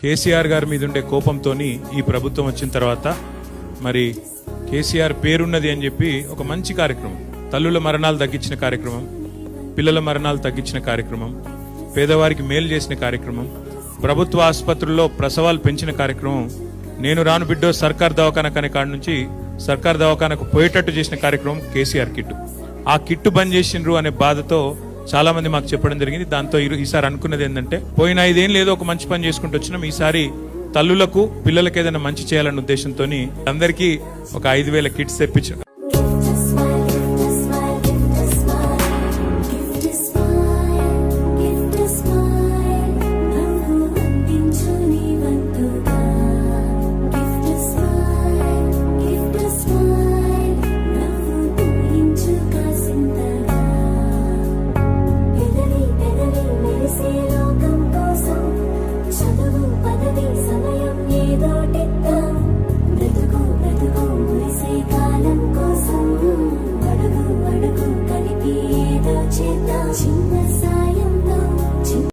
కేసీఆర్ గారి మీద ఉండే కోపంతో ఈ ప్రభుత్వం వచ్చిన తర్వాత మరి కేసీఆర్ పేరున్నది అని చెప్పి ఒక మంచి కార్యక్రమం. తల్లుల మరణాలు తగ్గించిన కార్యక్రమం పిల్లల మరణాలు తగ్గించిన కార్యక్రమం పేదవారికి మేలు చేసిన కార్యక్రమం ప్రభుత్వ ఆసుపత్రుల్లో ప్రసవాలు పెంచిన కార్యక్రమం నేను రాను బిడ్డో సర్కార్ దవాఖాన కనే కాడ నుంచి సర్కార్ దవాఖానకు పోయేటట్టు చేసిన కార్యక్రమం కేసీఆర్ కిట్టు. ఆ కిట్టు బంద్ చేసిండ్రు అనే బాధతో చాలా మంది మాకు చెప్పడం జరిగింది. దాంతో ఈసారి అనుకున్నది ఏంటంటే పోయిన ఐదేం లేదో ఒక మంచి పని చేసుకుంటూ వచ్చినాం. ఈసారి తల్లులకు పిల్లలకు ఏదైనా మంచి చేయాలన్న ఉద్దేశంతో అందరికీ ఒక ఐదు వేల కిట్స్ తెప్పించాం. 情的丝。